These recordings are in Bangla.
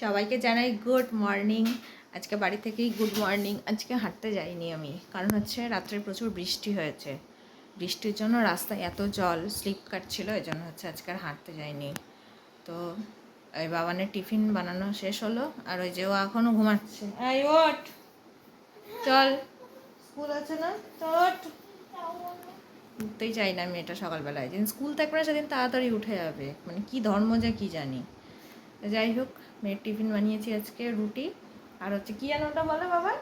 সবাইকে জানাই গুড মর্নিং। আজকে বাড়ি থেকেই গুড মর্নিং। আজকে হাঁটতে যাইনি আমি, কারণ হচ্ছে রাত্রে প্রচুর বৃষ্টি হয়েছে। বৃষ্টির জন্য রাস্তায় এত জল, স্লিপ কাটছিল এই জন্য হচ্ছে আজকে আর হাঁটতে যাইনি। তো ওই বাবানের টিফিন বানানো শেষ হলো, আর ওই যে ও এখনও ঘুমাচ্ছে। এই, ওঠ। চল। স্কুল আছে না? চট উঠতেই চাই না আমি এটা সকালবেলায়। যেদিন স্কুল থাকবে না, সেদিন তাড়াতাড়ি উঠে যাবে। মানে কি ধর্ম যা কি জানি। যাই হোক মেয়ের টিফিন বানিয়েছি আজকে রুটি। আর হচ্ছে কি যেন ওটা বলে বাবা?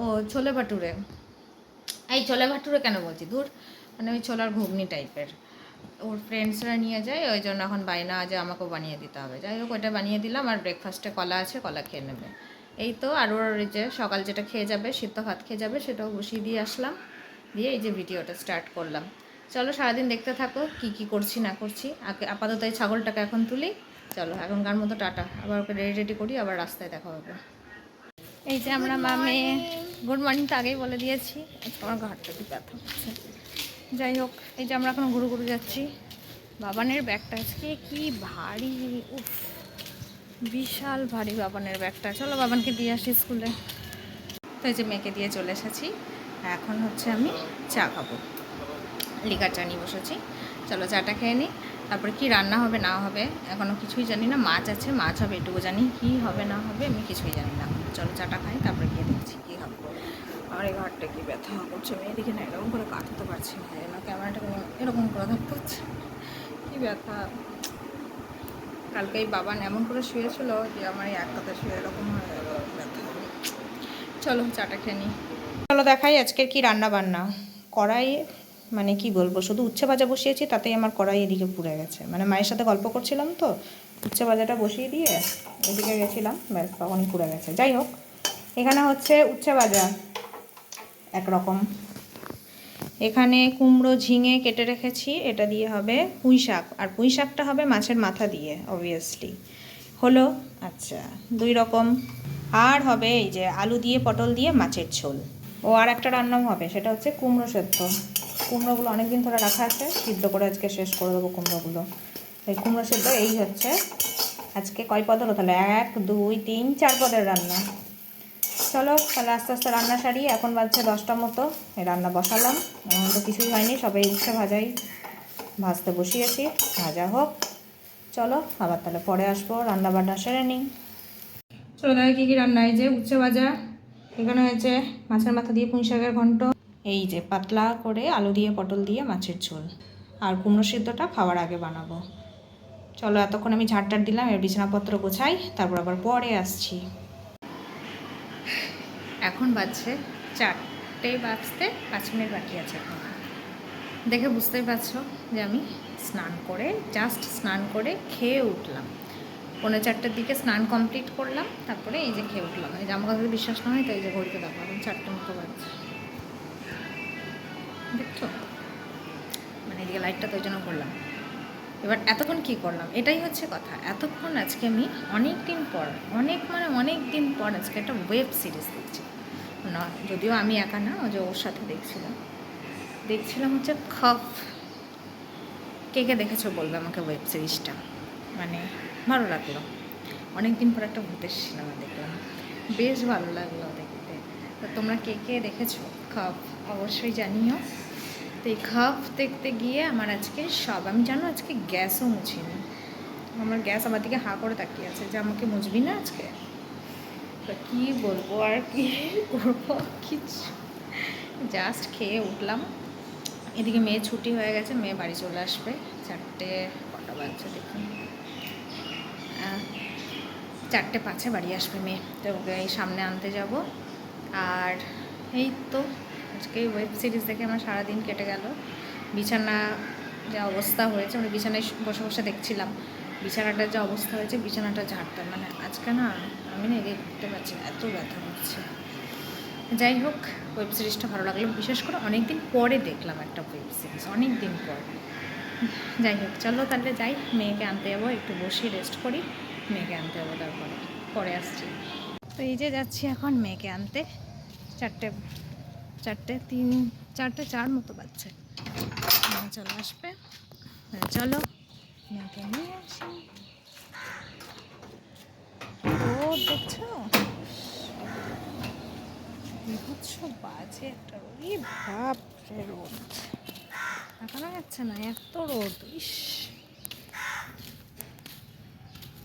ও, ছোলে ভাটুরে। এই ছোলে ভাটুরে কেন বলছি? দূর মানে ওই ছোলার ঘুগনি টাইপের। ওর ফ্রেন্ডসরা নিয়ে যায়, ওই জন্য এখন বাইনা যে আমাকেও বানিয়ে দিতে হবে। যাই হোক, ওইটা বানিয়ে দিলাম, আর ব্রেকফাস্টে কলা আছে, কলা খেয়ে নেবে। এই তো, আর ওর যে সকাল যেটা খেয়ে যাবে, সিদ্ধ ভাত খেয়ে যাবে, সেটাও বসিয়ে দিয়ে আসলাম। দিয়ে এই যে ভিডিওটা স্টার্ট করলাম। চলো সারাদিন দেখতে থাকো, কি কি করছি না করছি। আপাতত এই ছাগলটাকে এখন তুলি। চলো এখনকার মতো টাটা। আবার ওকে রেডি রেডি করি আবার রাস্তায় দেখা হবে। এই যে আমরা মামে গুড মর্নিং তো আগেই বলে দিয়েছি। আমার ঘাটটা একটু ব্যথা হচ্ছে যাই হোক এই যে আমরা এখন ঘুরু ঘুরু যাচ্ছি। বাবানের ব্যাগটা আজকে কি ভারী উফ বিশাল ভারী বাবানের ব্যাগটা। চলো বাবানকে দিয়ে আসি স্কুলে। তো এই যে মেয়েকে দিয়ে চলে এসেছি। এখন হচ্ছে আমি চা খাব। লিকার চা নিয়ে বসেছি। চলো চাটা খেয়ে নিই তারপরে কি রান্না হবে, না হবে এখনও কিছুই জানি না। মাছ আছে, মাছ হবে, এটুকু জানি কি হবে, না হবে, আমি কিছুই জানি না। চলো চাটা খাই, তারপরে গিয়ে দেখছি কী হবে। আমার এই ঘরটা কি ব্যথা করছে আমি এদিকে না এরকম করে কাটতে পারছি না। এই ক্যামেরাটা এরকম করে ধরতে হচ্ছে। কী ব্যথা। কালকে এই বাবান এমন করে শুয়েছিল যে আমার এই এক কথা শুয়ে এরকম হয়ে গেল ব্যথা। চলো চাটা খেয়ে নিই চলো দেখাই আজকের কি রান্না বান্না কড়াই মানে কি বলব, শুধু উচ্ছে ভাজা বসিয়েছি, তাতেই আমার কড়াই এদিকে পুড়ে গেছে। মানে মায়ের সাথে গল্প করছিলাম তো, উচ্ছে ভাজাটা বসিয়ে দিয়ে এদিকে গেছিলাম, ব্যাস তখনই পুড়ে গেছে। যাই হোক, এখানে হচ্ছে উচ্ছে ভাজা, একরকম। এখানে কুমড়ো, ঝিঙে কেটে রেখেছি, এটা দিয়ে হবে পুঁই শাক। আর পুঁই শাকটা হবে মাছের মাথা দিয়ে অবভিয়াসলি হলো আচ্ছা দুই রকম। আর হবে এই যে আলু দিয়ে পটল দিয়ে মাছের ঝোল। ও আর একটা রান্নাও হবে, সেটা হচ্ছে কুমড়ো সেদ্ধ। কুমড়োগুলো অনেক দিন ধরে রাখা আছে, সিদ্ধ করে আজকে শেষ করে দেবো কুমড়োগুলো। এই কুমড়ো সেদ্ধ, এই হচ্ছে আজকে কয় পদ হলো? তাহলে এক, দুই, তিন, চার পদের রান্না। চলো, তাহলে আস্তে আস্তে রান্না সারি, এখন বাজছে দশটা মতো। এই রান্না বসালাম, এখন তো কিছুই হয়নি, সবাই উচ্ছে ভাজাই ভাজতে বসিয়েছি, ভাজা হোক। চলো, আবার তাহলে পরে আসব, রান্না বান্না সেরে নিই। চলো, দেখো কী কী রান্না, এই যে উচ্ছে ভাজা, এখানে হয়েছে মাছের মাথা দিয়ে পুঁই শাকের ঘন্ট। এই যে পাতলা করে আলু দিয়ে, পটল দিয়ে মাছের ঝোল। আর কুমড়ো সিদ্ধটা খাওয়ার আগে বানাবো। চলো এতক্ষণ আমি ঝাড়টার দিলাম এর বিছানাপত্র গোছাই, তারপর আবার পরে আসছি। এখন বাজছে চারটে বাজতে পাঁচ মিনিট বাকি আছে এখন। দেখে বুঝতেই পারছ যে আমি স্নান করে জাস্ট স্নান করে খেয়ে উঠলাম। পনেরো চারটের দিকে স্নান কমপ্লিট করলাম, তারপরে এই যে খেয়ে উঠলাম। এই আমার কাছে বিশ্বাস না হয় তো এই যে ঘড়িতে দেখো এখন চারটে মতো বাজছে। দেখছ? মানে এদিকে লাইটটা তো ওই জন্য করলাম। এবার এতক্ষণ কি করলাম? এটাই হচ্ছে কথা। এতক্ষণ আজকে আমি অনেক দিন পর, অনেক মানে অনেক দিন পর আজকে একটা ওয়েব সিরিজ দেখছি। না, যদিও আমি একা না যে ওর সাথে দেখছিলাম। দেখছিলাম হচ্ছে খফ। কে কে দেখেছ বলবে আমাকে ওয়েব সিরিজটা মানে ভালো লাগল। অনেক দিন পর একটা ভূতের সিনেমা দেখলাম। বেশ ভালো লাগল দেখতে। তো তোমরা কে কে দেখেছ? খফ অবশ্যই জানিও। তো এই খাপ দেখতে গিয়ে আমার আজকে সব, আমি জানো আজকে গ্যাসও মুছিনি। আমার গ্যাস আমার দিকে হাঁ করে তাকিয়ে আছে যে আমাকে মুছবি না আজকে? তো কী বলব আর কি করব? কিছু জাস্ট খেয়ে উঠলাম। এদিকে মেয়ে ছুটি হয়ে গেছে, মেয়ে বাড়ি চলে আসবে। চারটে, কটা বাজছে দেখুন চারটে পাঁচে বাড়ি আসবে মেয়ে। তো ওকে সামনে আনতে যাব। আর এই তো আজকে ওয়েব সিরিজ দেখে আমার সারাদিন কেটে গেল। বিছানা যা অবস্থা হয়েছে মানে বিছানায় বসে বসে দেখছিলাম। বিছানাটার যা অবস্থা হয়েছে, বিছানাটা ঝাড়তাম। মানে আজকে না, আমি না এগিয়ে ঘুরতে পারছি এত ব্যথা হচ্ছে যাই হোক ওয়েব সিরিজটা ভালো লাগল। বিশেষ করে অনেক দিন পরে দেখলাম একটা ওয়েব সিরিজ অনেক দিন পর। যাই হোক, চলো তাহলে যাই, মেয়েকে আনতে যাব, একটু বসি রেস্ট করি, মেয়েকে আনতে যাব তারপরে, পরে আসছি। তো এই যে যাচ্ছি এখন মেয়েকে আনতে, চারটে চারটে তিন চারটে চার মতো বাজছে। হ্যাঁ, চলে আসবে। হ্যাঁ, চলো। মেয়েকে নিয়ে আসি। ও দেখছ? বিভৎস বাজে একটা ওই বাপ রে রোদ। দেখানো যাচ্ছে না এত রোদ ইস।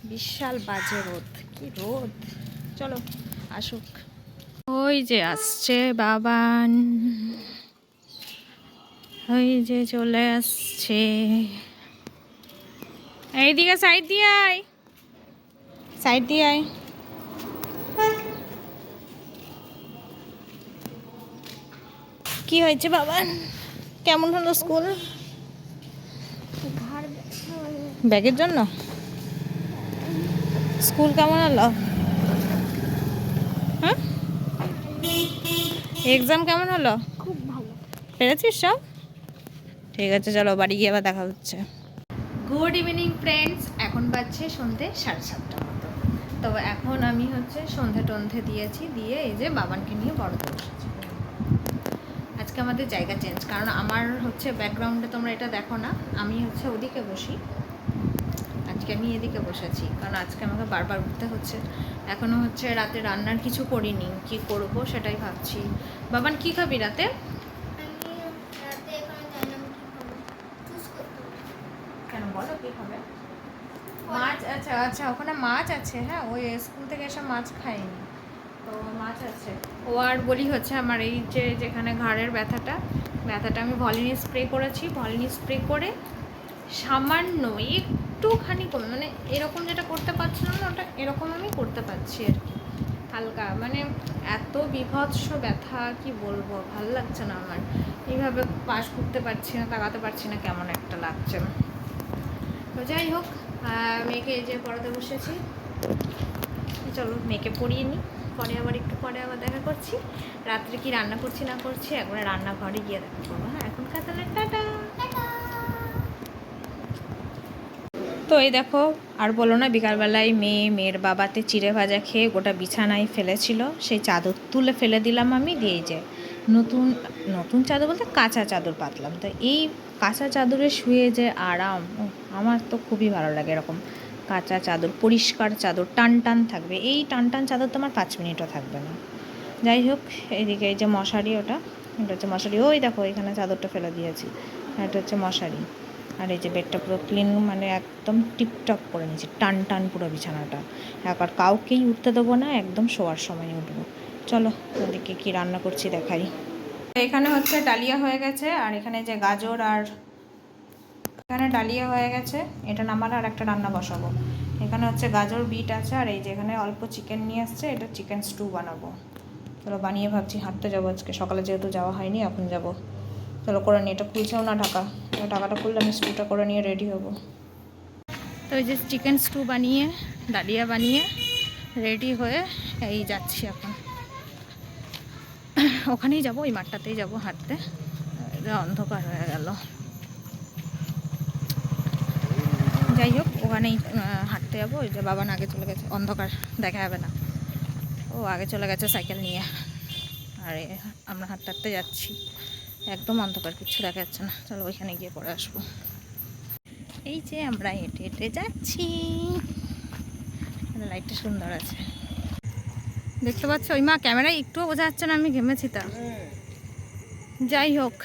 বিশাল বাজে রোদ কি রোদ। চলো আসুক। ওই যে আসছে বাবান। ওই যে চলে আসছে। এইদিকে সাইড দিয়ে আয়। সাইড দিয়ে আয়। কি হয়েছে বাবান? কেমন হলো স্কুল? ব্যাগের জন্য? স্কুল কেমন হলো হ্যাঁ এক্সাম কেমন হলো? খুব ভালো। পেরেছিস সব? ঠিক আছে চলো বাড়ি গিয়ে আবার দেখা হচ্ছে। গুড ইভিনিং ফ্রেন্ডস এখন বাজছে সন্ধে সাড়ে সাতটা মতো। তো এখন আমি হচ্ছে সন্ধে টন্ধে দিয়েছি দিয়ে এই যে বাবানকে নিয়ে বড়তে বসেছি। আজকে আমাদের জায়গা চেঞ্জ কারণ আমার হচ্ছে ব্যাকগ্রাউন্ডে তোমরা এটা দেখো না। আমি হচ্ছে ওদিকে বসি। আজকে আমি এদিকে বসেছি, কারণ আজকে আমাকে বারবার উঠতে হচ্ছে। এখনও হচ্ছে রাতে রান্নার কিছু করিনি, কি করব সেটাই ভাবছি। বাবান, কি খাবি রাতে? মাছ আচ্ছা আচ্ছা ওখানে মাছ আছে হ্যাঁ ওই স্কুল থেকে এসে মাছ খাইনি। তো মাছ আছে। ও আর বলি হচ্ছে আমার এই যে, যেখানে ঘাড়ের ব্যথাটা ব্যথাটা আমি ভলিনি স্প্রে করেছি, ভলিনি স্প্রে করে সামান্য একটুখানি কমে। মানে এরকম যেটা করতে পারছিলাম না, ওটা এরকম আমি করতে পারছি আর কি। হালকা। মানে এত বিভৎস ব্যথা, কি বলব? ভালো লাগছে না আমার। এইভাবে পাশ করতে পারছি না, তাকাতে পারছি না, কেমন একটা লাগছে। তো যাই হোক মেয়েকে এই যে পড়াতে বসেছি। চলো, মেয়েকে পড়িয়ে নিই। পরে আবার একটু পরে আবার দেখা করছি। রাত্রে কি রান্না করছি না করছি, একবার রান্নাঘরে গিয়ে দেখা করব। হ্যাঁ এখন তাহলে টাটা। তো এই দেখো, আর বলো না, বিকালবেলায় মেয়ে, মেয়ের বাবাতে চিড়ে ভাজা খেয়ে গোটা বিছানায় ফেলেছিল। সেই চাদর তুলে ফেলে দিলাম আমি, দিয়ে যে নতুন নতুন চাদর বলতে কাঁচা চাদর পাতলাম। তো এই কাঁচা চাদরে শুয়ে যে আরাম আমার তো খুবই ভালো লাগে এরকম কাঁচা চাদর, পরিষ্কার চাদর, টান টান থাকবে। এই টান টান চাদর তো আমার পাঁচ মিনিটও থাকবে না। যাই হোক এইদিকে এই যে মশারি ওটা, এটা হচ্ছে মশারি। ওই দেখো, এখানে চাদরটা ফেলে দিয়েছি, এটা হচ্ছে মশারি। আর এই যে বেডটা পুরো ক্লিন মানে একদম টিপটপ করে নিয়েছি টান টান পুরো বিছানাটা। একবার কাউকেই উঠতে দেবো না, একদম শোয়ার সময় উঠবো। চলো, ওদিকে কি রান্না করছি দেখাই। এখানে হচ্ছে ডালিয়া হয়ে গেছে, আর এখানে যে গাজর আর এখানে ডালিয়া হয়ে গেছে, এটা নামালে আর একটা রান্না বসাবো। এখানে হচ্ছে গাজর, বিট আছে, আর এই যে এখানে অল্প চিকেন নিয়ে আসছে, এটা চিকেন স্টু বানাবো। চলো, বানিয়ে ভাবছি, হাঁটতে যাব আজকে। সকালে যেহেতু যাওয়া হয়নি, এখন যাব। চলো করে নিই এটা খুলছেও না ঢাকা। ঢাকাটা খুললে আমি স্টুটা করে নিয়ে রেডি হব। তো এই যে চিকেন স্টু বানিয়ে, ডালিয়া বানিয়ে রেডি হয়ে এই যাচ্ছি এখন। ওখানেই যাব ওই মাঠটাতেই যাব হাঁটতে। অন্ধকার হয়ে গেল। যাই হোক, ওখানেই হাঁটতে যাব। ওই যে বাবান আগে চলে গেছে, অন্ধকার, দেখা যাবে না। ও আগে চলে গেছে সাইকেল নিয়ে। আর, আমরা হাঁটতে হাঁটতে যাচ্ছি। একদম অন্ধকার, কিচ্ছু দেখা যাচ্ছে না। চলো ওইখানে গিয়ে পরে আসব। এই যে আমরা হেঁটে হেঁটে যাচ্ছি। লাইটটা সুন্দর আছে। দেখতে পাচ্ছ? ওই মা, ক্যামেরায় একটুও বোঝা যাচ্ছে না, আমি ঘেমেছি তা। যাই হোক,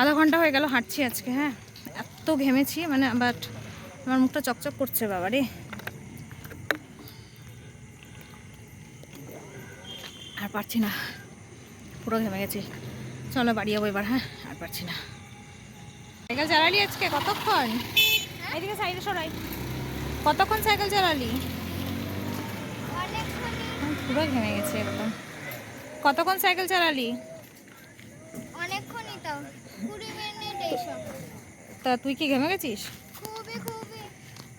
আধা ঘণ্টা হয়ে গেল হাঁটছি আজকে হ্যাঁ। এত ঘেমেছি মানে বাট আমার মুখটা চকচক করছে বাবা রে আর পারছি না, পুরো ঘেমে গেছি। চলো বাড়ি যাব এবার হ্যাঁ? আর পারছি না। সাইকেল চালালি আজকে? কতক্ষণ? এদিকে সাইডে সরাই। কতক্ষণ সাইকেল চালালি? অনেকক্ষণই। পুরো ঘেমে গেছে একদম কতক্ষণ সাইকেল চালালি? অনেকক্ষণই তাও কুড়ি মিনিট এইসব। তা তুই কি ঘেমে গেছিস? খুবই খুবই।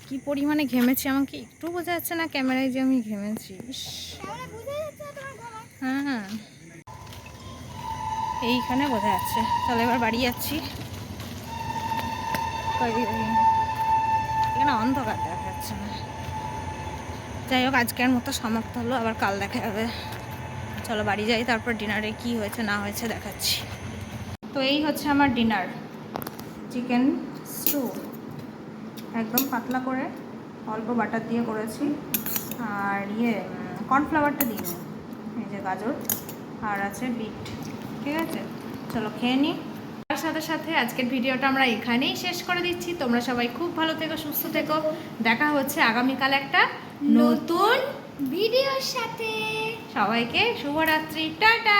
কি পরিমাণে ঘেমেছি আমাকে একটু বোঝা যাচ্ছে না ক্যামেরায় যে আমি ঘেমেছি। হ্যাঁ হ্যাঁ। এইখানে বোঝা যাচ্ছে চলো এবার বাড়ি যাচ্ছি। এখানে অন্ধকার দেখা যাচ্ছে না। যাই হোক, আজকের মতো সমাপ্ত হলো, আবার কাল দেখা যাবে চলো বাড়ি যাই, তারপর ডিনারে কি হয়েছে, না হয়েছে দেখাচ্ছি। তো এই হচ্ছে আমার ডিনার চিকেন স্টু একদম পাতলা করে, অল্প বাটার দিয়ে করেছি। আর ইয়ে কর্নফ্লাওয়ারটা দিই এই যে গাজর। আর আছে বিট ঠিক আছে? চলো খেয়ে নিই তার সাথে সাথে আজকের ভিডিওটা আমরা এখানেই শেষ করে দিচ্ছি। তোমরা সবাই খুব ভালো থেকো সুস্থ থেকো। দেখা হচ্ছে আগামীকাল একটা নতুন ভিডিওর সাথে। সবাইকে শুভরাত্রি। টাটা!